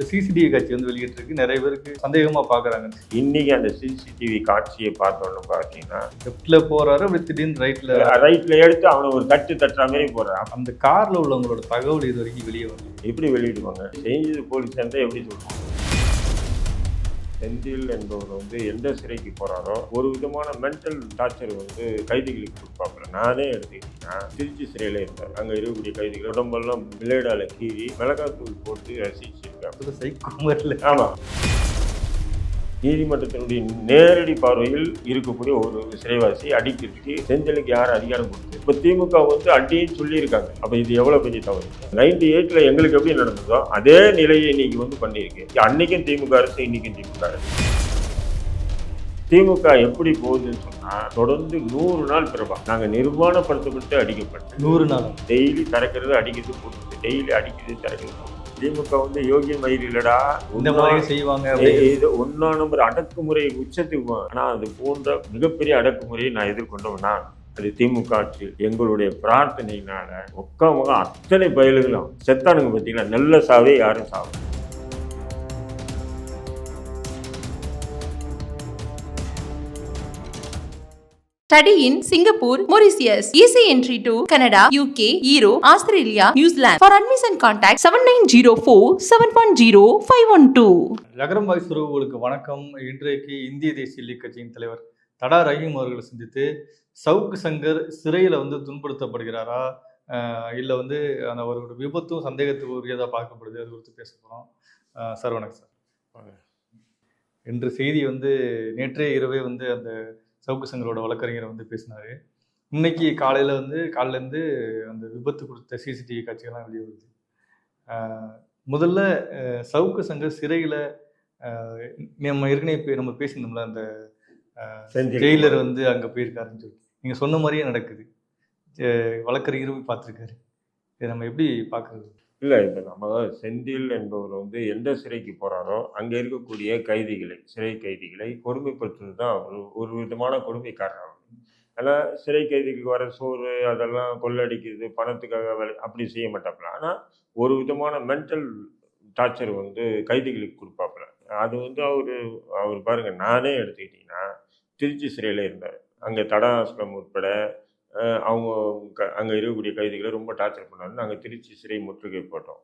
CCTV காட்சி வந்து வெளியிட்டிருக்கு. நிறைய பேருக்கு சந்தேகமா பாக்குறாங்க இன்னைக்கு அந்த சிசிடிவி காட்சியை பார்த்தோன்னு பார்த்தீங்கன்னா லெஃப்ட்ல போறாரு அப்படி திடீர்னு ரைட்ல ரைட்ல எடுத்து அவனை ஒரு தட்டு தட்டுற மாதிரி போடுறான் அந்த கார்ல உள்ளவங்களோட தகவல் இது வரைக்கும் வெளியே வரல எப்படி வெளியிடுவாங்க? செஞ்சது போலீஸ் எப்படி சொல்லுவாங்க? செந்தில் என்பவர் வந்து எந்த சிறைக்கு போறாரோ ஒரு விதமான மென்டல் டார்ச்சர் வந்து கைதிகளுக்கு கொடுப்பாப்புல. நானே எடுத்துக்கிட்டீங்கன்னா திருச்சி சிறையில இருந்தார் அங்க இருக்கக்கூடிய கைதிகள் உடம்பெல்லாம் பிளேடால கீறி மிளகாத்தூள் போட்டு ரசிச்சிருக்காங்க. சைக்குமர்ல. ஆமா. நீதிமன்றத்தினுடைய நேரடி பார்வையில் இருக்கக்கூடிய ஒரு சிறைவாசி அடிக்கிறதுக்கு செஞ்சலுக்கு யார் அதிகாரம் கொடுத்து இப்போ திமுக வந்து அடின்னு சொல்லியிருக்காங்க. அப்போ இது எவ்வளோ பெரிய தவறு? நைன்டி எயிட்டில் எங்களுக்கு எப்படி நடந்ததோ அதே நிலையை இன்னைக்கு வந்து பண்ணியிருக்கு. அன்னைக்கும் திமுக அரசு இன்னைக்கும் திமுக அரசு. திமுக எப்படி போகுதுன்னு சொன்னா தொடர்ந்து நூறு நாள் பிறப்பா நாங்க நிர்மாணப்படுத்தப்பட்டு அடிக்கப்பட்டு நூறு நாள். டெய்லி திறக்கிறது அடிக்கிறது போடுறது டெய்லி அடிக்கிறது திறக்கிறது திமுக வந்து யோகிய மயில் இல்லடா. இந்த மாதிரி செய்வாங்க இது ஒன்னா நம்பர் அடக்குமுறை உச்சத்துக்கு போ- ஆனா அது போன்ற மிகப்பெரிய அடக்குமுறையை நான் எதிர்கொண்டவன் அது திமுக ஆட்சி. எங்களுடைய பிரார்த்தனையினால ஒக்க முகம் அத்தனை பயலுகளும் செத்தானுங்க பார்த்தீங்களா நல்ல சாவே யாரும் சாவும் Study in Singapore, Mauritius. Easy entry to Canada, UK, Europe, Australia, New Zealand. For admission contact 7904 710 512. நகரம் வாய்ஸ் உறவுகளுக்கு வணக்கம் இன்றைக்கு இந்திய தேசிய லீக் கட்சியின் தலைவர் தடா ரஹீம் அவர்களை சந்தித்து சவுக்கு சங்கர் சிறையில் வந்து துன்புறுத்தப்படுகிறாரா இல்ல வந்து அந்த அவரோட விபத்தும் சந்தேகத்துக்கு உரியதா பார்க்கப்படுது அது குறித்து பேச போறோம் அஹ் சார் வணக்கம் சார் இன்று செய்தி வந்து நேற்றே இரவே வந்து அந்த சவுக்கு சங்கரோட வழக்கறிஞர் வந்து பேசினாரு. இன்னைக்கு காலையில வந்து காலையில இருந்து அந்த விபத்து கொடுத்த சிசிடிவி காட்சிகள்லாம் வெளியே வருது. முதல்ல சவுக்கு சங்கர் சிறையில நம்ம ஏற்கனவே இப்ப நம்ம பேசியிருந்தோம்ல அந்த. ஜெயிலர் வந்து அங்க போயிருக்காருன்னு சொல்லி. நீங்க சொன்ன மாதிரியே நடக்குது. வழக்கறிஞரும் போய் பார்த்துருக்காரு. இதை நம்ம எப்படி பார்க்கறது? இல்லை இப்போ நம்ம செந்தில் என்பவர் வந்து எந்த சிறைக்கு போகிறாரோ அங்கே இருக்கக்கூடிய கைதிகளை சிறை கைதிகளை கொடுமைப்படுத்துறது தான் ஒரு ஒரு விதமான கொடுமைக்காரர் அவர். ஆனால் சிறை கைதிகளுக்கு வர சோறு அதெல்லாம் கொள்ளடிக்கிறது பணத்துக்காக வேலை அப்படி செய்ய மாட்டாப்புல. ஆனால் ஒரு விதமான மென்டல் டார்ச்சர் வந்து கைதிகளுக்கு கொடுப்பாப்புல. அது வந்து அவர் அவர் பாருங்கள் நானே எடுத்துக்கிட்டிங்கன்னா திருச்சி சிறையில் இருந்தார். அங்கே தடாஸ்லம் உட்பட அவங்க க அங்கே இருக்கக்கூடிய கைதிகளை ரொம்ப டார்ச்சர் பண்ணாரு நாங்கள் திருச்சி சிறை முற்றுகை போட்டோம்.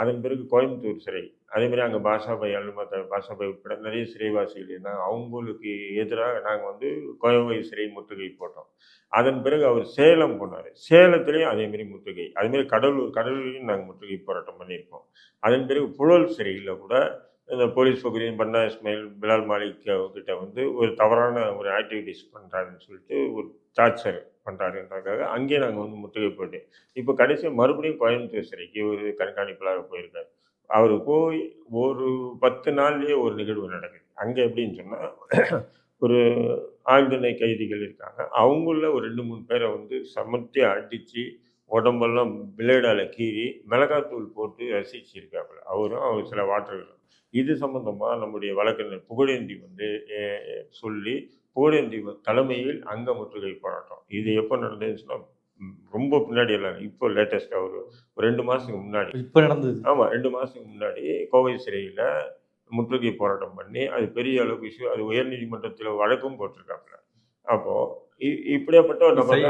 அதன் பிறகு கோயம்புத்தூர் சிறை அதேமாதிரி அங்கே பாஷாபாய் அலுமத்த பாஷாபாய் உட்பட நிறைய சிறைவாசிகள் இருந்தாங்க. அவங்களுக்கு எதிராக நாங்கள் வந்து கோயம்பை சிறை முற்றுகை போட்டோம். அதன் பிறகு அவர் சேலம் போனார். சேலத்துலேயும் அதேமாரி முற்றுகை. அதேமாரி கடலூர் கடலூர்லேயும் நாங்கள் முற்றுகை போராட்டம் பண்ணியிருக்கோம். அதன் பிறகு புழல் சிறையில் கூட இந்த போலீஸ் பகுதியின் பண்ணா இஸ்மாயில் பிலால் மாலிக் கிட்ட வந்து ஒரு தவறான ஒரு ஆக்டிவிட்டிஸ் பண்ணுறாருன்னு சொல்லிட்டு ஒரு டார்ச்சர் பண்ணுறாருன்றதுக்காக அங்கேயே நாங்கள் வந்து முற்றுகை போட்டேன். இப்போ கடைசியாக மறுபடியும் கோயம்புத்தூர் சிறைக்கு ஒரு கண்காணிப்பாளர் போயிருக்காரு. அவர் போய் ஒரு பத்து நாள்லேயே ஒரு நிகழ்வு நடக்குது. அங்கே எப்படின்னு சொன்னால் ஒரு ஆழ்துணை கைதிகள் இருக்காங்க. அவங்கள ஒரு ரெண்டு மூணு பேரை வந்து சமர்த்தி அடித்து உடம்பெல்லாம் பிளேடால கீறி மிளகாத்தூள் போட்டு ரசிச்சிருக்காப்புல. அவரும் அவர் சில வாட்டர்களும் இது சம்பந்தமா நம்முடைய வழக்கறிஞர் புகழேந்தி வந்து சொல்லி புகழேந்தி தலைமையில் அங்க முற்றுகை போராட்டம். இது எப்போ நடந்துச்சுன்னா ம், ரொம்ப பின்னாடி எல்லாம் இப்போ லேட்டஸ்டாக ஒரு ஒரு ரெண்டு மாதத்துக்கு முன்னாடி. இப்ப நடந்தது. ஆமாம் ரெண்டு மாதத்துக்கு முன்னாடி கோவை சிறையில் முற்றுகை போராட்டம் பண்ணி அது பெரிய அளவுக்கு இஷ்யூ அது உயர்நீதிமன்றத்தில் வழக்கும் போட்டிருக்காப்புல. அப்போது இப்படியாப்பட்ட ஒரு நபர்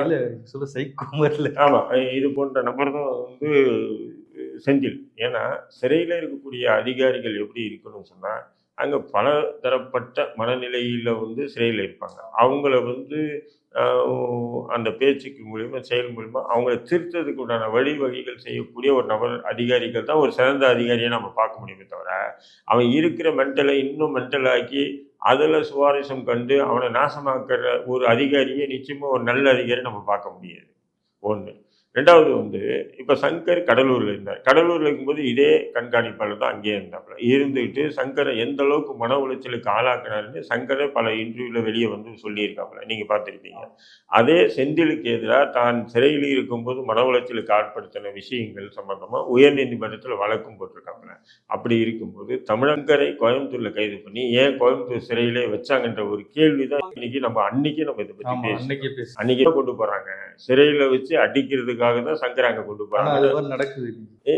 சொல்ல சைக்குமர்ல. ஆமா இது போன்ற நபர் தான் வந்து செந்தில். ஏன்னா சிறையில் இருக்கக்கூடிய அதிகாரிகள் எப்படி இருக்கணும்னு சொன்னா அங்க பல தரப்பட்ட மனநிலையில வந்து சிறையில் இருப்பாங்க. அவங்கள வந்து அந்த பேச்சுக்கு மூலியமா செயல் மூலியமா அவங்கள திருத்ததுக்கு உண்டான வழிவகைகள் செய்யக்கூடிய ஒரு நபர் அதிகாரிகள் தான் ஒரு சிறந்த அதிகாரியை நம்ம பார்க்க முடியுமே தவிர அவன் இருக்கிற மென்டலை இன்னும் மென்டல் ஆக்கி அதில் சுவாரஸ்யம் கண்டு அவனை நாசமாக்கிற ஒரு அதிகாரியை நிச்சயமாக ஒரு நல்ல அதிகாரி நம்ம பார்க்க முடியாது. ஒன்று ரெண்டாவது வந்து இப்போ சங்கர் கடலூரில் இருந்தார். கடலூரில் இருக்கும்போது இதே கண்காணிப்பாளர் தான் அங்கேயே இருந்தாப்புல. இருந்துக்கிட்டு சங்கரை எந்த அளவுக்கு மன உளைச்சலுக்கு ஆளாக்குனாருன்னு சங்கரே பல இன்டர்வியூவில் வெளியே வந்து சொல்லியிருக்காப்புல. நீங்கள் பார்த்துருப்பீங்க. அதே செந்திலுக்கு எதிராக தான் சிறையில் இருக்கும்போது மன உளைச்சலுக்கு ஆட்படுத்தின விஷயங்கள் சம்பந்தமாக உயர்நீதிமன்றத்தில் வழக்கும் போட்டிருக்காப்புல. அப்படி இருக்கும்போது தமிழங்கரை கோயம்புத்தூர்ல கைது பண்ணி ஏன் கோயம்புத்தூர் சிறையிலே வச்சாங்கன்ற ஒரு கேள்வி தான் இன்னைக்கு நம்ம அன்னைக்கு நம்ம இதை பேசணும் அன்னைக்கே கொண்டு போறாங்க? சிறையில வச்சு அடிக்கிறதுக்காக காரணத்துக்காக தான் சங்கர் அங்கே கொண்டு மாதிரி நடக்குது.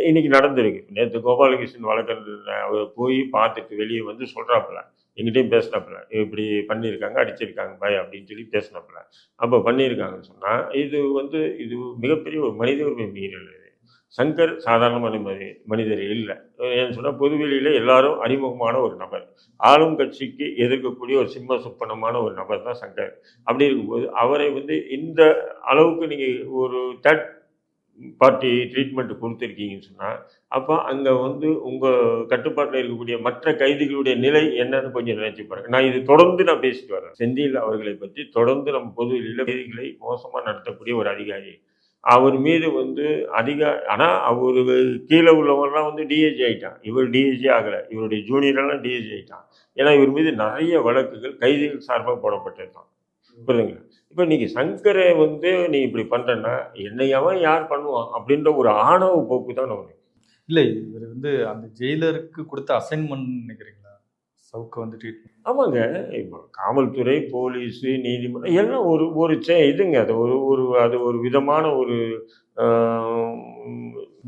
இன்னைக்கு நடந்திருக்கு. நேற்று கோபாலகிருஷ்ணன் வழக்கறிஞர் போய் பார்த்துட்டு வெளியே வந்து சொல்றாப்புல. எங்கிட்டையும் பேசினாப்புல. இப்படி பண்ணியிருக்காங்க அடிச்சிருக்காங்க பாய் அப்படின்னு சொல்லி பேசினாப்புல. அப்போ பண்ணியிருக்காங்கன்னு சொன்னா இது வந்து இது மிகப்பெரிய ஒரு மனித உரிமை மீறல் இது. சங்கர் சாதாரண மனித மனிதர் இல்லை. ஏன்னு சொன்னால் பொதுவெளியில் எல்லாரும் அறிமுகமான ஒரு நபர். ஆளும் கட்சிக்கு எதிர்க்கக்கூடிய ஒரு சிம்ம சொப்பனமான ஒரு நபர் தான் சங்கர். அப்படி இருக்கும்போது அவரை வந்து இந்த அளவுக்கு நீங்கள் ஒரு தேர்ட் பார்ட்டி ட்ரீட்மெண்ட் கொடுத்துருக்கீங்கன்னு சொன்னால் அப்போ அங்கே வந்து உங்கள் கட்டுப்பாட்டில் இருக்கக்கூடிய மற்ற கைதிகளுடைய நிலை என்னன்னு கொஞ்சம் நினைச்சு பாருங்க. நான் இது தொடர்ந்து நான் பேசிட்டு வரேன். செந்தில் அவர்களை பற்றி தொடர்ந்து நம்ம பொதுவெளியில் கைதிகளை மோசமாக நடத்தக்கூடிய ஒரு அதிகாரி. அவர் மீது வந்து அதிக ஆனால் அவர் கீழே உள்ளவரெல்லாம் வந்து டிஏஜி ஆயிட்டான். இவர் டிஏஜி ஆகலை. இவருடைய ஜூனியரெல்லாம் டிஏஜி ஆயிட்டான். ஏன்னா இவர் மீது நிறைய வழக்குகள் கைதிகள் சார்பாக போடப்பட்டிருக்கான். புரியுதுங்களா இப்போ நீங்க சங்கரை வந்து நீ இப்படி பண்றேன்னா என்னையவன் யார் பண்ணுவான் அப்படின்ற ஒரு ஆணவ போக்கு தான் அவனுக்கு. இல்ல இவர் வந்து அந்த ஜெயிலருக்கு கொடுத்த அசைன்மெண்ட் நினைக்கிறீங்களா? சவுக்க வந்து ட்ரீட்மெண்ட் ஆமாங்க. இப்போ காவல்துறை போலீஸ் நீதிமன்றம் எல்லாம் ஒரு ஒரு சே இதுங்க. அது ஒரு ஒரு அது ஒரு விதமான ஒரு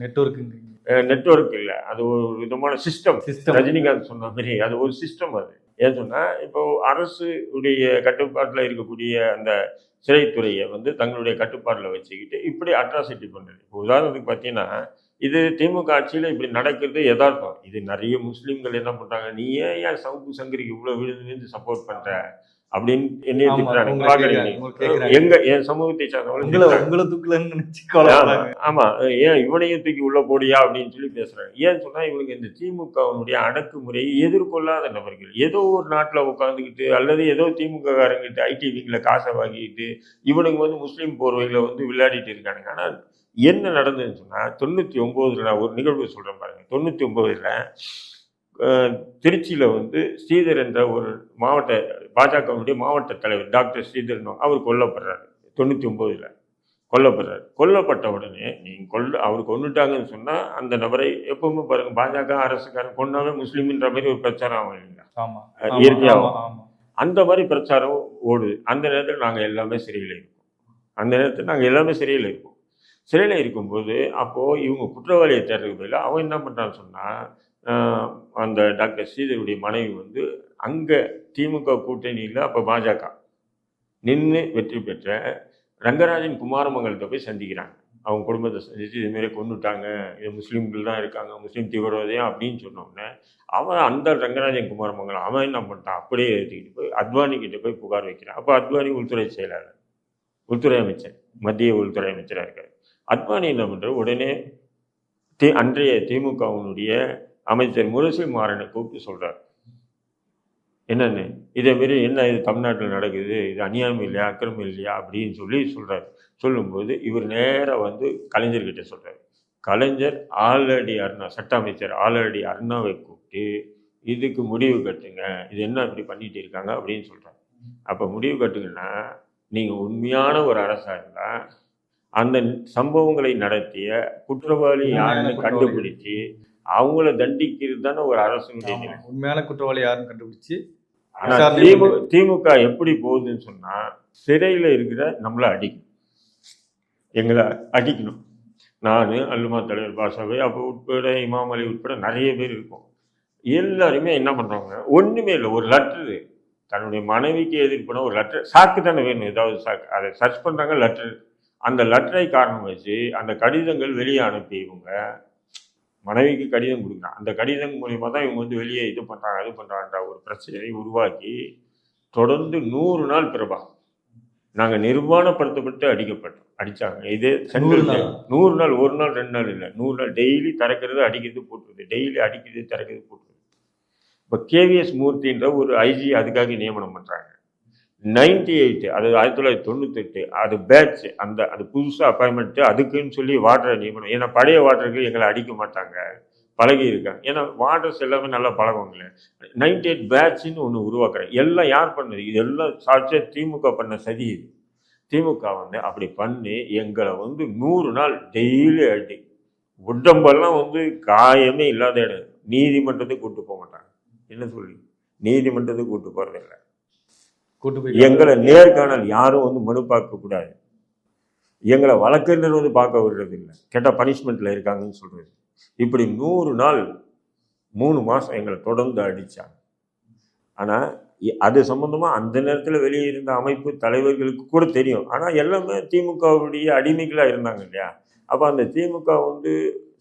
நெட்ஒர்க்குங்க நெட்வொர்க் இல்லை. அது ஒரு விதமான சிஸ்டம் சிஸ்டம் ரஜினிகாந்த் சொன்ன மாதிரி. அது ஒரு சிஸ்டம் அது. ஏன் சொன்னா இப்போ அரசு உடைய கட்டுப்பாட்டில் இருக்கக்கூடிய அந்த சிறைத்துறையை வந்து தங்களுடைய கட்டுப்பாட்டில் வச்சுக்கிட்டு இப்படி அட்ராசிட்டி பண்ணுறது இப்போ உதாரணத்துக்கு பார்த்தீங்கன்னா இது திமுக ஆட்சியில் இப்படி நடக்கிறது எதார்த்தம் இது நிறைய முஸ்லீம்கள் என்ன பண்ணுறாங்க நீ ஏன் ஏன் சவுக்கு சங்கரிக்கு இவ்வளோ விழுந்து விழுந்து சப்போர்ட் பண்ணுற அப்படின்னு என்னைய ஆமா, திட்டுறாங்க. எங்க என் சமூகத்தை சார்ந்தவங்க ஆமா ஏன் இவனையும் தூக்கி உள்ள போடியா அப்படின்னு சொல்லி பேசுறாங்க. ஏன்னு சொன்னா இவனுக்கு இந்த திமுகவினுடைய அடக்குமுறையை எதிர்கொள்ளாத நபர்கள். ஏதோ ஒரு நாட்டுல உட்காந்துக்கிட்டு அல்லது ஏதோ திமுக காரங்கிட்ட ஐடி விங்ல காசை வாங்கிக்கிட்டு இவனுங்க வந்து முஸ்லீம் போர்வையில வந்து விளையாடிட்டு இருக்கானுங்க. ஆனா என்ன நடந்ததுன்னு சொன்னா தொண்ணூத்தி ஒன்பதுல நான் ஒரு நிகழ்வு சொல்றேன் பாருங்க. தொண்ணூத்தி ஒன்பதுல திருச்சியில வந்து ஸ்ரீதர் என்ற ஒரு மாவட்ட பாஜகவுடைய மாவட்ட தலைவர் டாக்டர் ஸ்ரீதர் அவர் கொல்லப்படுறாரு. தொண்ணூத்தி ஒன்பதுல கொல்லப்படுறாரு. கொல்லப்பட்ட உடனே நீங்க கொல்ல அவர் கொண்டுட்டாங்கன்னு சொன்னா அந்த நபரை எப்பவுமே பாருங்க பாஜக அரசுக்காரன் கொண்டாவே முஸ்லீம்ன்ற மாதிரி ஒரு பிரச்சாரம் ஆகும் இல்லைங்களா? இயற்கையாகும். அந்த மாதிரி பிரச்சாரம் ஓடுது அந்த நேரத்தில் நாங்கள் எல்லாமே சிறையில் இருக்கோம் அந்த நேரத்தில் நாங்கள் எல்லாமே சிறையில் இருக்கோம் சிறையில் இருக்கும்போது அப்போது இவங்க குற்றவாளியை தேடுறதுக்கு பதிலாக அவன் என்ன பண்ணுறான்னு சொன்னால் அந்த டாக்டர் ஸ்ரீதேவியுடைய மனைவி வந்து அங்கே திமுக கூட்டணியில் அப்போ பாஜக. நின்று வெற்றி பெற்ற ரங்கராஜன் குமாரமங்கலத்தை போய் சந்திக்கிறாங்க. அவங்க குடும்பத்தை சந்திச்சு இதுமாரி கொண்டுட்டாங்க. இது முஸ்லீம்கள் தான் இருக்காங்க முஸ்லீம் தீவிரவாதியம் அப்படின்னு சொன்னோடனே அவன் அந்த ரங்கராஜன் குமாரமங்கலம் அவன் என்ன பண்ணிட்டான்? அப்படியே ஏற்றிக்கிட்டு போய் அத்வானி கிட்டே போய் புகார் வைக்கிறான். அப்போ அத்வானி உள்துறை செயலாளர் உள்துறை அமைச்சர் மத்திய உள்துறை அமைச்சராக இருக்கார். அத்வானி என்ன பண்ணுறது உடனே தி அன்றைய திமுகவினுடைய அமைச்சர் முரசொலி மாறனை கூப்பிட்டு சொல்றார். என்னன்னு? இதே மாரி என்ன இது தமிழ்நாட்டில் நடக்குது? இது அநியாயம் இல்லையா? அக்கிரமம் இல்லையா? அப்படின்னு சொல்லி சொல்றாரு. சொல்லும்போது இவர் நேரா வந்து கலைஞர்கிட்ட சொல்றாரு. கலைஞர் ஆல்ரெடி அருணா சட்ட அமைச்சர் ஆல்ரெடி அருணாவை கூப்பிட்டு இதுக்கு முடிவு கட்டுங்க. இது என்ன இப்படி பண்ணிட்டு இருக்காங்க அப்படின்னு சொல்றாரு. அப்ப முடிவு கட்டுங்கன்னா நீங்க உண்மையான ஒரு அரசா இருந்தா அந்த சம்பவங்களை நடத்திய குற்றவாளி யாருன்னு. கண்டுபிடிச்சு அவங்கள தண்டிக்கிறது தானே ஒரு. நிலை உண்மையான குற்றவாளி யாருன்னு கண்டுபிடிச்சு திமுக திமுக எப்படி போகுதுன்னு சொன்னா சிறையில இருக்கிற நம்மள அடிக்கணும். எங்களை அடிக்கணும். நான் அல்லுமா தலைவர் பாஷாவை அப்போ உட்பட இமாம் அலி உட்பட நிறைய பேர் இருக்கோம். எல்லாருமே என்ன பண்றாங்க? ஒண்ணுமே இல்லை ஒரு லெட்டரு தன்னுடைய மனைவிக்கு எதிர்ப்புனா ஒரு லெட்டர் சாக்கு தானே வேணும் ஏதாவது சாக்கு. அதை சர்ச் பண்றாங்க லெட்டர் அந்த லெட்டரை காரணம் வச்சு அந்த கடிதங்கள் வெளியே அனுப்பி இவங்க மனைவிக்கு கடிதம் கொடுக்குறான் அந்த கடிதம் மூலியமா தான் இவங்க வந்து வெளியே இது பண்றாங்க அது பண்றாங்கன்ற ஒரு பிரச்சனையை உருவாக்கி தொடர்ந்து நூறு நாள் பிரபா. நாங்க நிர்வாணப்படுத்தப்பட்டு அடிக்கப்பட்டோம். அடிச்சாங்க. இது சென்ட்ரல். நூறு நாள் ஒரு நாள் ரெண்டு நாள் இல்லை. நூறு நாள். டெய்லி திறக்கிறது அடிக்கிறது போட்டுருது டெய்லி அடிக்கிறது திறக்கிறது போட்டுருது இப்போ கேவிஎஸ் மூர்த்தின்ற ஒரு ஐஜி அதுக்காக நியமனம் பண்றாங்க. நைன்டி எயிட் அது ஆயிரத்தி தொள்ளாயிரத்தி தொண்ணூத்தெட்டு அது பேட்ச் அந்த அது புதுசாக அப்பாயின்மெண்ட்டு அதுக்குன்னு சொல்லி வாட்டரை நியமனம் ஏன்னா பழைய வாட்டருக்கு எங்களை அடிக்க மாட்டாங்க. பழகி இருக்காங்க ஏன்னா வாட்டர்ஸ் எல்லாமே நல்லா பழகுவாங்களே நைன்டி எயிட் பேட்ச்னு ஒன்று உருவாக்குறேன் எல்லாம் யார் பண்ணது? இது எல்லாம் சாட்சியாக திமுக பண்ண சதி இது. திமுக வந்து அப்படி பண்ணி எங்களை வந்து நூறு நாள் டெய்லி அடி. உடம்பெல்லாம் வந்து காயமே இல்லாத இடம். நீதிமன்றத்துக்கு கூப்பிட்டு போக மாட்டாங்க. என்ன சொல்லி நீதிமன்றத்துக்கு கூப்பிட்டு போகிறதில்லை எங்களை நேர்காணல் யாரும் வந்து மனு பார்க்க கூடாது. எங்களை வழக்கறிஞர் வந்து பார்க்க விடுறது இல்லை. கேட்டால் பனிஷ்மெண்ட்டில் இருக்காங்கன்னு சொல்கிறது இப்படி நூறு நாள் மூணு மாதம் எங்களை தொடர்ந்து அடித்தாங்க ஆனால் அது சம்மந்தமாக அந்த நேரத்தில் வெளியே இருந்த அமைப்பு தலைவர்களுக்கு கூட தெரியும். ஆனால் எல்லாமே திமுகவுடைய அடிமைகளாக இருந்தாங்க இல்லையா? அப்போ அந்த திமுக வந்து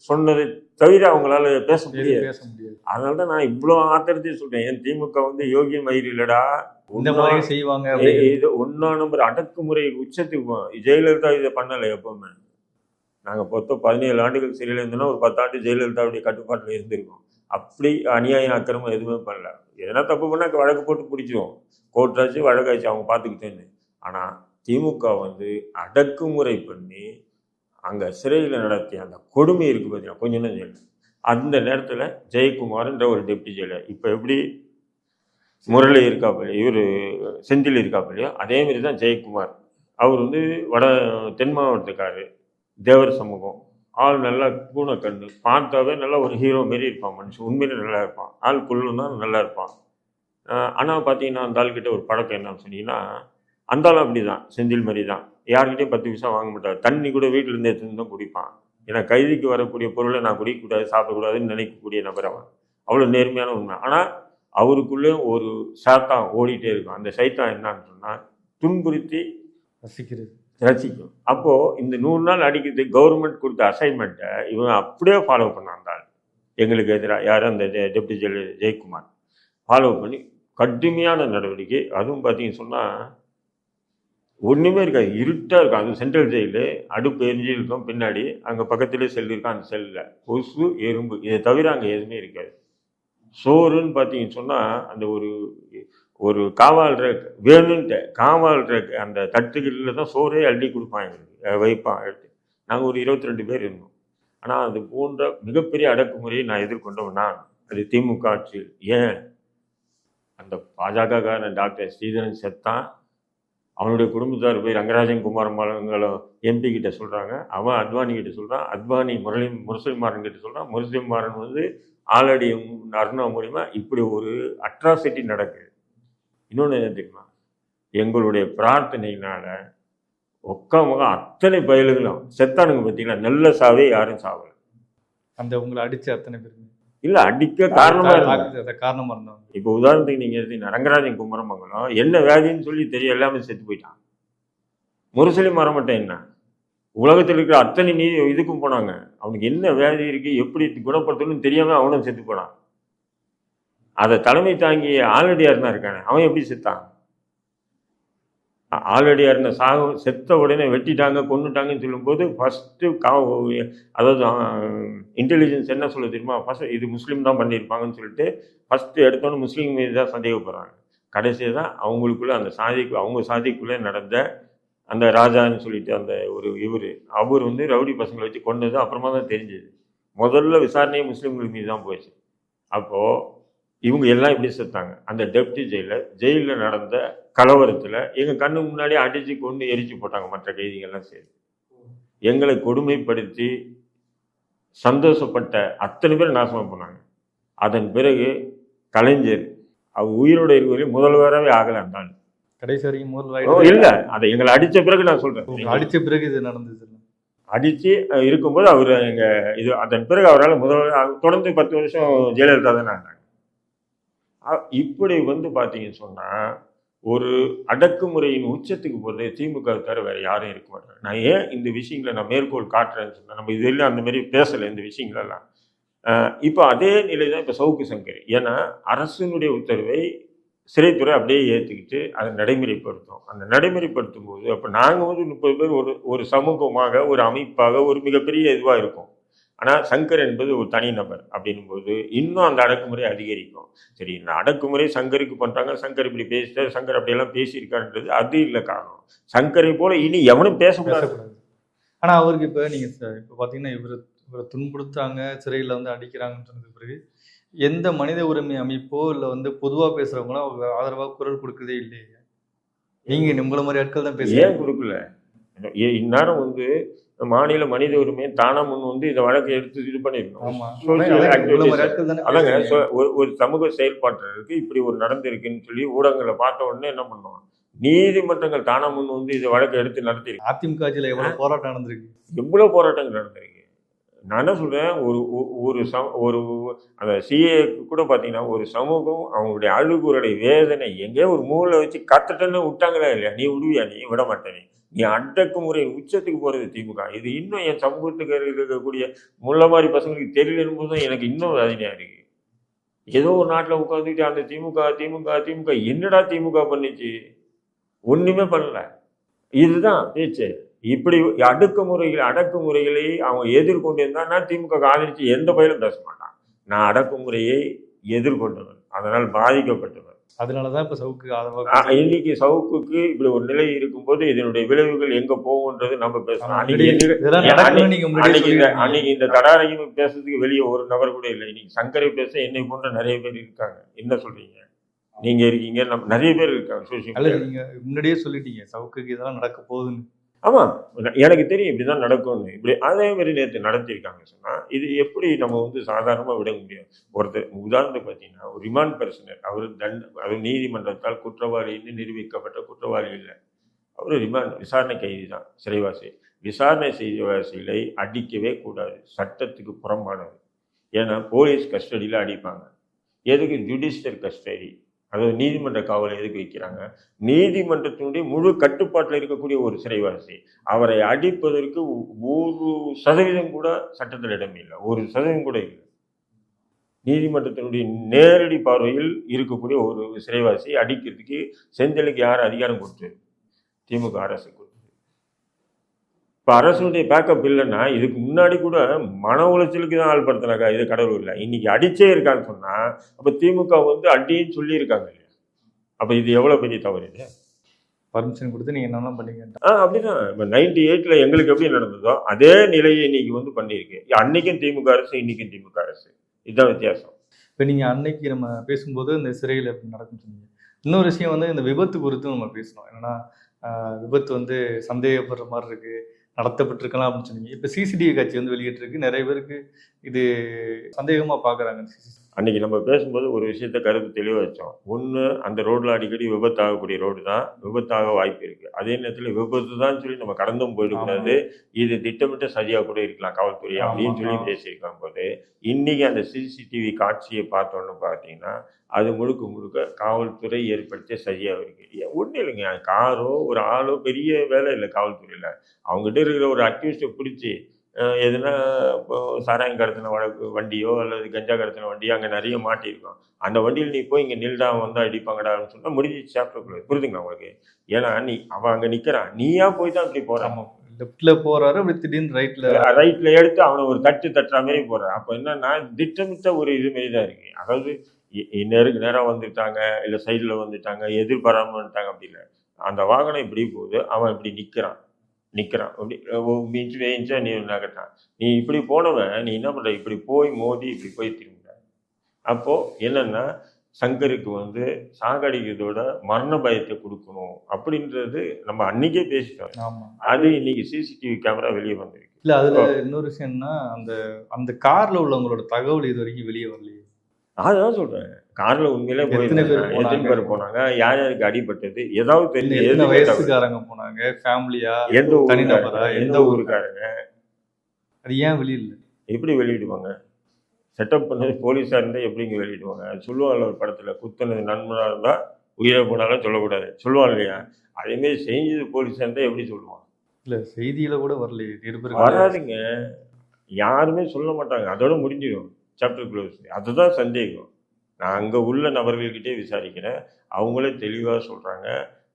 சொன்னதை தவிர அவங்களால பேச முடியாது. பேச முடியாது. அதனால தான் நான் இவ்வளோ ஆத்திரத்தையும் சொல்றேன். என் திமுக வந்து யோகி மயிர் இல்லடா? இந்த மாதிரி செய்வாங்க. இது ஒன்னா நம்பர் அடக்குமுறை உச்சத்துக்கு போகும் ஜெயலலிதா இதை பண்ணலை எப்பவுமே. நாங்கள் மொத்தம் பதினேழு ஆண்டுகள் சிறையில் இருந்தோம்னா ஒரு பத்தாண்டு ஜெயலலிதாவுடைய கட்டுப்பாட்டில் இருந்திருக்கோம். அப்படி அநியாயம் அக்கிரமம் எதுவுமே பண்ணல. எதனா தப்பு பண்ணால் வழக்கு போட்டு பிடிச்சிருவோம். கோர்ட்டாச்சு வழக்காச்சு அவங்க பார்த்துக்கிட்டேன்னு ஆனால் திமுக வந்து அடக்குமுறை பண்ணி அங்கே சிறையில் நடத்திய அந்த கொடுமை இருக்கு பார்த்தீங்கன்னா கொஞ்சம் தான் சொல்லு. அந்த நேரத்தில் ஜெயக்குமார்ன்ற ஒரு டெப்டி ஜெயிலர் இப்போ எப்படி முரளி இருக்காப்பில்லையோ இவர் செந்தில் இருக்காப்பில்லையோ அதே மாதிரி தான் ஜெயக்குமார். அவர் வந்து வட தென் மாவட்டத்துக்காரு தேவர் சமூகம். ஆள் நல்லா பூனை கண்ணு. பார்த்தாவே நல்லா ஒரு ஹீரோ மாரி இருப்பான் மனுஷன். உண்மையிலே நல்லா இருப்பான். ஆள் குள்ளுன்னா நல்லா இருப்பான். ஆனால் பார்த்தீங்கன்னா அந்த ஆள்கிட்ட ஒரு பழக்கம் என்னன்னு சொன்னீங்கன்னா அந்த ஆள் அப்படி தான் செந்தில் மாதிரி தான் யார்கிட்டயும் பத்து பைசா வாங்க மாட்டார். தண்ணி கூட வீட்டில் இருந்து எடுத்துன்னு தான் குடிப்பான். ஏன்னா கைதிக்கு வரக்கூடிய பொருளை நான் குடிக்கக்கூடாது சாப்பிடக்கூடாதுன்னு நினைக்கக்கூடிய நபர் அவன். அவ்வளோ நேர்மையான உண்மை. ஆனால் அவருக்குள்ளே ஒரு சாத்தான் ஓடிட்டே இருக்கும். அந்த சைத்தான் என்னன்னு சொன்னால் துன்புறுத்தி ரசிக்கிறது. ரசிக்கும். அப்போது இந்த நூறு நாள் அடிக்கிறது கவர்மெண்ட் கொடுத்த அசைன்மெண்ட்டை இவன் அப்படியே ஃபாலோ ஆள். எங்களுக்கு எதிராக யார் அந்த டெப்டி ஜெய ஜெயக்குமார். ஃபாலோ பண்ணி கடுமையான நடவடிக்கை. அதுவும் பார்த்தீங்கன்னு சொன்னால் ஒன்றுமே இருக்காது. இருட்டாக இருக்கும். அது சென்ட்ரல் ஜெயிலு அடுப்பு எரிஞ்சு இருக்கும். பின்னாடி அங்கே பக்கத்துலேயே செல் இருக்கும் அந்த செல்லில் கொசு எறும்பு இதை தவிர அங்கே எதுவுமே இருக்காது. சோறுன்னு பார்த்தீங்கன்னு சொன்னால் அந்த ஒரு ஒரு காவால் ரேக் வேணுன்ட்டு காவால் அந்த தட்டுகளில் தான் சோறே அள்ளி கொடுப்பான் எங்களுக்கு வைப்பான் எடுத்து நாங்கள் ஒரு இருபத்தி ரெண்டு பேர் இருந்தோம். ஆனால் அது போன்ற மிகப்பெரிய அடக்குமுறையை நான் எதிர்கொண்டவனா அது திமுக ஆட்சியில். ஏன்? அந்த பாஜகக்காரன் டாக்டர் ஸ்ரீதரன் செத்தான் அவனுடைய குடும்பத்தார் போய் ரங்கராஜன் குமார் மலங்களும் எம்பி கிட்ட சொல்கிறாங்க அவன் அத்வானி கிட்ட சொல்கிறான் அத்வானி முரளி முரசலிமாறன் கிட்ட சொல்கிறான் முரசலிமாறன் வந்து ஆலடி அருணா மூலிமா இப்படி ஒரு அட்ராசிட்டி நடக்குது. இன்னொன்று என்ன தெரியுமா? எங்களுடைய பிரார்த்தனையினால் ஒக்க முகம் அத்தனை பயல்களும் செத்தானுங்க பார்த்தீங்கன்னா நல்ல சாவே யாரும் சாவலை. அந்த உங்களை அடித்து அத்தனை பேருமே. இல்லை அடிக்க காரணமா இருந்தாங்க. காரணமா இருந்தவங்க இப்போ உதாரணத்துக்கு நீங்கள் எடுத்தீங்கன்னா ரங்கராஜன் குமரமங்கலம் என்ன வியாதின்னு சொல்லி தெரியும் எல்லாமே செத்து போயிட்டான் முரசொலி மரமட்டம் என்ன? உலகத்தில் இருக்கிற அத்தனை நீ இதுக்கும் போனாங்க. அவனுக்கு என்ன வியாதி இருக்கு எப்படி குணப்படுத்தணும்னு தெரியாம அவனும் செத்து போனான். அதை தலைமை தாங்கி ஆலடியார்னா இருக்கானே அவன் எப்படி செத்தான்? ஆல்ரெடி இருந்த சாக செத்த உடனே வெட்டிட்டாங்க கொன்னுட்டாங்கன்னு சொல்லும்போது ஃபஸ்ட்டு கா அதாவது இன்டெலிஜென்ஸ் என்ன சொல்ல தெரியுமா? ஃபஸ்ட் இது முஸ்லீம் தான் பண்ணியிருப்பாங்கன்னு சொல்லிட்டு ஃபஸ்ட்டு எடுத்தோன்னு முஸ்லீம் மீது தான் சந்தேகப்படுறாங்க. கடைசியாக தான் அவங்களுக்குள்ளே அந்த சாதிக்கு அவங்க சாதிக்குள்ளே நடந்த அந்த ராஜான்னு சொல்லிட்டு அந்த ஒரு இவர் அவர் வந்து ரவுடி பசங்களை வச்சு கொண்டது அப்புறமா தான் தெரிஞ்சது. முதல்ல விசாரணையே முஸ்லீம்கள் மீது தான் போச்சு. அப்போது இவங்க எல்லாம் எப்படி செத்தாங்க. அந்த டெப்டி ஜெயிலில் ஜெயிலில் நடந்த கலவரத்தில் எங்கள் கண்ணு முன்னாடியே அடித்து கொண்டு எரிச்சு போட்டாங்க மற்ற கைதிகள்லாம் சேர்த்து எங்களை கொடுமைப்படுத்தி சந்தோஷப்பட்ட அத்தனை பேர் நாசமாக போனாங்க. அதன் பிறகு கலைஞர் அவர் உயிரோட இருக்கிறவரையும் முதல்வராகவே ஆகலை அந்த ஆள். கடைசி வரைக்கும் முதல் ஓ, right. இல்ல. அதை எங்களை அடிச்ச பிறகு நான் சொல்றேன். அடிச்ச பிறகு இது நடந்தது அடிச்சு அஹ், இருக்கும்போது அவர் எங்க இது அதன் பிறகு அவரால் முதல்வர் தொடர்ந்து பத்து வருஷம் ஜெயலலிதா தானே அ- இப்படி வந்து பார்த்தீங்கன்னு சொன்னால் ஒரு அடக்குமுறையின் உச்சத்துக்கு போகிறது திமுக தவிர வேறு யாரும் இருக்க மாட்டாங்க. நான் ஏன் இந்த விஷயங்களை நான் மேற்கோள் காட்டுறேன்னு சொன்னேன் நம்ம இதெல்லாம் அந்த மாதிரி பேசலை இந்த விஷயங்களெல்லாம். இப்போ அதே நிலை தான் இப்போ சவுக்கு சங்கர். ஏன்னா அரசினுடைய உத்தரவை சிறைத்துறை அப்படியே ஏற்றுக்கிட்டு அதை நடைமுறைப்படுத்தும். அந்த நடைமுறைப்படுத்தும் போது அப்போ நாங்கள் வந்து முப்பது பேர் ஒரு ஒரு சமூகமாக ஒரு அமைப்பாக ஒரு மிகப்பெரிய இதுவாக இருக்கும். ஆனால் சங்கர் என்பது ஒரு தனி நபர் அப்படின்னும் போது இன்னும் அந்த அடக்குமுறை அதிகரிக்கும். சரி இந்த அடக்குமுறை சங்கருக்கு பண்ணுறாங்க சங்கர் இப்படி பேசிட்டார் சங்கர் அப்படியெல்லாம் பேசியிருக்காருன்றது அது இல்லை காரணம். சங்கரை போல இனி எவனும் பேசக்கூடாது. பேசக்கூடாது. ஆனா அவருக்கு இப்ப நீங்க ச- இப்ப பாத்தீங்கன்னா இவரு இவரை துன்புறுத்தாங்க சிறையில வந்து அடிக்கிறாங்கன்னு சொன்னதுக்கு பிறகு எந்த மனித உரிமை அமைப்போ இல்ல வந்து பொதுவா பேசுறவங்களோ அவங்க ஆதரவா குரல் கொடுக்கறதே இல்லையே. நீங்க உங்களை மாதிரி ஆட்கள் தான் ஏன் பேசுறீங்க? கொடுக்கல? இந்நேரம் வந்து மாநில மனித உரிமை தானா முன் வந்து இந்த வழக்கை எடுத்து இது தானே அதாங்க ஒரு சமூக செயல்பாட்டிற்கு இப்படி ஒரு நடந்திருக்குன்னு சொல்லி ஊடகங்களை பார்த்த உடனே என்ன பண்ணுவோம்? நீதிமன்றங்கள் தானா முன் வந்து இது வழக்கு எடுத்து நடத்திருக்கு. அதிமுக ஆட்சியில எவ்வளவு போராட்டம் நடந்திருக்கு? எவ்வளவு போராட்டங்கள் நடந்திருக்கு? நான் என்ன சொல்றேன் ஒரு ஒரு சம ஒரு அந்த சிஏ கூட பார்த்தீங்கன்னா ஒரு சமூகம் அவங்களுடைய அழுகுறலை வேதனை எங்கேயோ ஒரு மூளை வச்சு கத்துட்டேன்னு விட்டாங்களா இல்லையா? நீ விடுவியா? நீ விட மாட்டே நீ அடக்குமுறை உச்சத்துக்கு போகிறது திமுக. இது இன்னும் என் சமூகத்துக்கு இருக்கக்கூடிய முள்ள மாதிரி பசங்களுக்கு தெரியலன்னு போதும் தான் எனக்கு இன்னும் வேதனையாக இருக்கு. ஏதோ ஒரு நாட்டில் உட்காந்துக்கிட்டு அந்த திமுக திமுக திமுக என்னடா திமுக பண்ணுச்சு? ஒன்றுமே பண்ணல. இதுதான் பேச்சு. இப்படி அடக்குமுறைகள் அடக்குமுறைகளை அவங்க எதிர்கொண்டு நான் திமுக காதலிச்சு எந்த பயிலும் பேச மாட்டான். நான் அடக்குமுறையை எதிர்கொண்டவன். அதனால் பாதிக்கப்பட்டவன். அதனாலதான் இப்ப சவுக்கு ஆதரவா ஆ, இன்னைக்கு சவுக்குக்கு இப்படி ஒரு நிலை இருக்கும்போது இதனுடைய விளைவுகள் எங்க போகும்ன்றது நம்ம பேசலாம் அன்னைக்கு அன்னைக்கு- இந்த தடாரையும் பேசுறதுக்கு வெளியே ஒரு நபர் கூட இல்லை. இன்னைக்கு சங்கரை பேச என்னை போன்ற நிறைய பேர் இருக்காங்க. என்ன சொல்றீங்க? நீங்க இருக்கீங்க நம்ம நிறைய பேர் இருக்காங்க சோசியல் நீங்க முன்னாடியே சொல்லிட்டீங்க சவுக்குக்கு இதெல்லாம் நடக்க போகுதுன்னு. ஆமாம் எனக்கு தெரியும் இப்படி தான் நடக்கும்னு. இப்படி அதே மாதிரி நேற்று நடத்தியிருக்காங்க சொன்னால் இது எப்படி நம்ம வந்து சாதாரணமாக விட முடியும்? ஒருத்தர் உதாரணத்துக்கு பார்த்தீங்கன்னா ஒரு ரிமாண்ட் பர்சனர் அவர் தண்ட அவர் நீதிமன்றத்தால் குற்றவாளின்னு நிரூபிக்கப்பட்ட குற்றவாளி இல்லை. அவர் ரிமாண்ட் விசாரணை கைதி தான் சிறைவாசி. விசாரணை செய்திவாசிகளை அடிக்கவே கூடாது. சட்டத்துக்கு புறம்பானது ஏன்னா போலீஸ் கஸ்டடியில் அடிப்பாங்க. எதுக்கு? ஜுடிஷியல் கஸ்டடி அதாவது நீதிமன்ற காவலை எதுக்கு வைக்கிறாங்க? நீதிமன்றத்தினுடைய முழு கட்டுப்பாட்டில் இருக்கக்கூடிய ஒரு சிறைவாசி அவரை அடிப்பதற்கு ஒரு சதவீதம் கூட சட்டத்தில் இடம் இல்லை. ஒரு சதவீதம் கூட இல்லை. நீதிமன்றத்தினுடைய நேரடி பார்வையில் இருக்கக்கூடிய ஒரு சிறைவாசி அடிக்கிறதுக்கு செஞ்சலுக்கு யார் அதிகாரம் கொடுத்து? திமுக அரசு இப்போ அரசுடைய பேக்கப் இல்லைன்னா இதுக்கு முன்னாடி கூட மன உளைச்சலுக்கு தான் ஆள்படுத்தினாக்கா இது கடவுள் இல்லை இன்னைக்கு அடிச்சே இருக்கான்னு சொன்னா அப்போ திமுக வந்து அடின்னு சொல்லியிருக்காங்க. இல்லையா அப்போ இது எவ்வளோ பெரிய தவறு இது? பர்மிஷன் கொடுத்து நீங்க என்னெல்லாம் பண்ணீங்க? ஆ அப்படிதான் இப்போ நைன்டி எயிட்ல எங்களுக்கு எப்படி நடந்ததோ அதே நிலையை இன்னைக்கு வந்து பண்ணியிருக்கு. அன்னைக்கும் திமுக அரசு இன்னைக்கும் திமுக அரசு. இதுதான் வித்தியாசம். இப்ப நீங்க அன்னைக்கு நம்ம பேசும்போது இந்த சிறையில் நடக்கும்னு சொன்னீங்க. இன்னொரு விஷயம் வந்து இந்த விபத்து குறித்து நம்ம பேசணும். என்னன்னா விபத்து வந்து சந்தேகப்படுற மாதிரி இருக்கு. நடத்தப்பட்டிருக்கலாம் அப்படின்னு சொன்னீங்க. இப்போ சிசிடிவி காட்சி வந்து வெளியிட்டிருக்கு. நிறைய பேருக்கு இது சந்தேகமாக பார்க்குறாங்க. அன்னைக்கு நம்ம பேசும்போது ஒரு விஷயத்த கருத்து தெளிவா வச்சோம். ஒன்று அந்த ரோட்ல அடிக்கடி விபத்தாகக்கூடிய ரோடு தான் விபத்தாக வாய்ப்பு இருக்கு. அதே நேரத்தில் விபத்து தான் சொல்லி நம்ம கடந்தும் போயிடக்கூடாது. இது திட்டமிட்ட சரியா கூட இருக்கலாம் காவல்துறை அப்படின்னு சொல்லி ஆமா. பேசியிருக்காங்க போது இன்னைக்கு அந்த சிசிடிவி காட்சியை பார்த்தோன்னு பார்த்தீங்கன்னா அது முழுக்க முழுக்க காவல்துறை ஏற்படுத்திய சரியா இருக்கு. ஒன்றும் இல்லைங்க. காரோ ஒரு ஆளோ பெரிய வேலை இல்லை காவல்துறையில். அவங்ககிட்ட இருக்கிற ஒரு அக்யூஸ்டை பிடிச்சி எதுனா இப்போ சாராயம் கடத்தின வழக்கு வண்டியோ அல்லது கஞ்சா கடத்தின வண்டியோ அங்கே நிறைய மாட்டியிருக்கோம். அந்த வண்டியில் நீ போய் இங்கே நில்டா வந்தா அடிப்பாங்கடான்னு சொன்னால் முடிஞ்சு சாப்டர் புரிதுங்களா உங்களுக்கு? ஏன்னா நீ அவன் அங்கே நிற்கிறான் நீயா போய் தான் இப்படி போகிறான் லெஃப்ட்ல போறாரு அப்படி திடீர்னு ரைட்ல ரைட்ல எடுத்து அவனை ஒரு தட்டு தட்டுற மாதிரி போடுறான் அப்போ என்னன்னா திட்டமிட்ட ஒரு இது மாரி தான் இருக்கு. அதாவது இந்நேருக்கு நேரம் வந்துட்டாங்க இல்லை சைடில் வந்துட்டாங்க எதிர்பாராம வந்துட்டாங்க அப்படி இல்லை அந்த வாகனம் இப்படி போகுது அவன் இப்படி நிற்கிறான் நிற்கிறான் அப்படி இன்ச்சு வேயிச்சா நீ நகட்டான் நீ இப்படி போனவன் நீ என்ன பண்ற? இப்படி போய் மோதி இப்படி போய் திரும்ப அப்போ என்னன்னா சங்கருக்கு வந்து சாகடிக்கிறதோட மரண பயத்தை கொடுக்கணும் அப்படின்றது நம்ம அன்னைக்கே பேசிட்டோம். ஆமா. அது இன்னைக்கு சிசிடிவி கேமரா வெளியே வந்திருக்கு. இல்ல அதுல இன்னொரு விஷயம் என்ன அந்த அந்த கார்ல உள்ளவங்களோட தகவல் இது வரைக்கும் வெளியே வரலையே. அதான் சொல்றேன். கார்ல உண்மையிலே போயிருந்தாங்க. பேர் போனாங்க? யார் யாருக்கு அடிபட்டது? ஏதாவது எதுவுமே தகவல். வயசுக்காரங்க போனாங்க? ஃபேமிலியா? எந்த தனிநபரா, எந்த எந்த ஊரு? ஊருக்காரங்க அது ஏன் வெளியில? எப்படி வெளியிடுவாங்க? செட்டப் பண்ணது போலீஸா இருந்தா எப்படிங்க வெளியிடுவாங்க? சொல்லுவாங்கல்ல ஒரு படத்துல குத்துனது நண்பனா இருந்தா உயிரை போனாலும் சொல்லக்கூடாது. சொல்லுவாங்க இல்லையா? அதே மாதிரி செஞ்சது போலீஸா இருந்தா எப்படி சொல்லுவாங்க? இல்ல செய்தியில கூட வரலையே. வராதுங்க. யாருமே சொல்ல மாட்டாங்க. அதோட முடிஞ்சிடும். சாப்டர் க்ளோஸ் அதுதான் சந்தேகம். நான் அங்கே உள்ள நபர்கள்கிட்டே விசாரிக்கிறேன். அவங்களே தெளிவாக சொல்கிறாங்க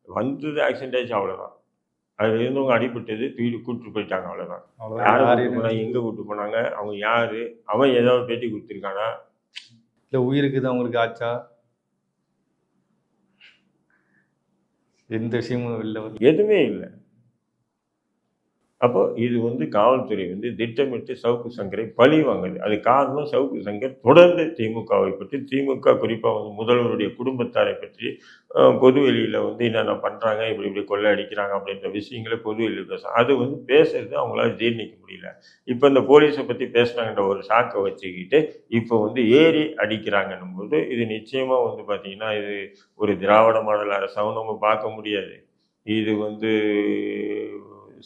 வந்தது ஆக்சிடென்ட் ஆச்சு அவ்வளோதான் அதில் இருந்தவங்க அடிபட்டது தூக்கிட்டு கூப்பிட்டு போயிட்டாங்க அவ்வளோதான் அவ்வளவுதான். யாரை போனாங்க எங்கே கூப்பிட்டு போனாங்க அவங்க யாரு அவன் ஏதாவது பேட்டி கொடுத்துருக்கானா? இல்ல உயிருக்கு தான் உங்களுக்கு ஆச்சா? எந்த விஷயமும் வரல எதுவுமே இல்லை. அப்போ இது வந்து காவல்துறை வந்து திட்டமிட்டு சவுக்கு சங்கரை பழி வாங்குது. அது காரணம் சவுக்கு சங்கர் தொடர்ந்து திமுகவை பற்றி திமுக குறிப்பாக வந்து முதல்வருடைய குடும்பத்தாரை பற்றி பொது வெளியில் வந்து என்னென்ன பண்ணுறாங்க இப்படி இப்படி கொள்ளை அடிக்கிறாங்க அப்படின்ற விஷயங்களை பொது வெளியில் பேசுகிறாங்க அது வந்து பேசுறது அவங்களால ஜீர்ணிக்க முடியல. இப்போ இந்த போலீஸை பற்றி பேசுனாங்கன்ற ஒரு சாக்கை வச்சுக்கிட்டு இப்போ வந்து ஏறி அடிக்கிறாங்கன்னும் போது இது நிச்சயமாக வந்து பார்த்திங்கன்னா இது ஒரு திராவிட மாடல் அரசாகவும் நம்ம பார்க்க முடியாது. இது வந்து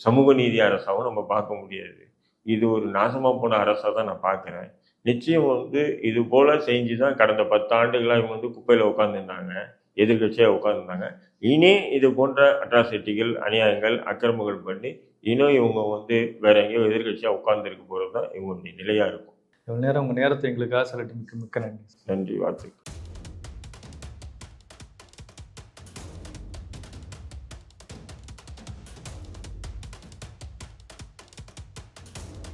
சமூக நீதி அரசாகவும் நம்ம பார்க்க முடியாது. இது ஒரு நாசமாக போன அரசாக தான் நான் பார்க்குறேன். நிச்சயம் வந்து இது போல் செஞ்சு தான் கடந்த பத்து ஆண்டுகளாக இவங்க வந்து குப்பையில் உட்காந்துருந்தாங்க எதிர்கட்சியாக உட்காந்துருந்தாங்க இனி இது போன்ற அட்ராசிட்டிகள் அநியாயங்கள் அக்கிரமங்கள் பண்ணி இன்னும் இவங்க வந்து வேற எங்கேயோ எதிர்கட்சியாக உட்காந்துருக்க போகிறது தான் இவங்களுடைய நிலையாக இருக்கும். இவ்வளவு நேரம் உங்க நேரத்தை எங்களுக்காக செலக்ட் மிக்க மிக்க நன்றி. நன்றி வாழ்த்துக்கள்.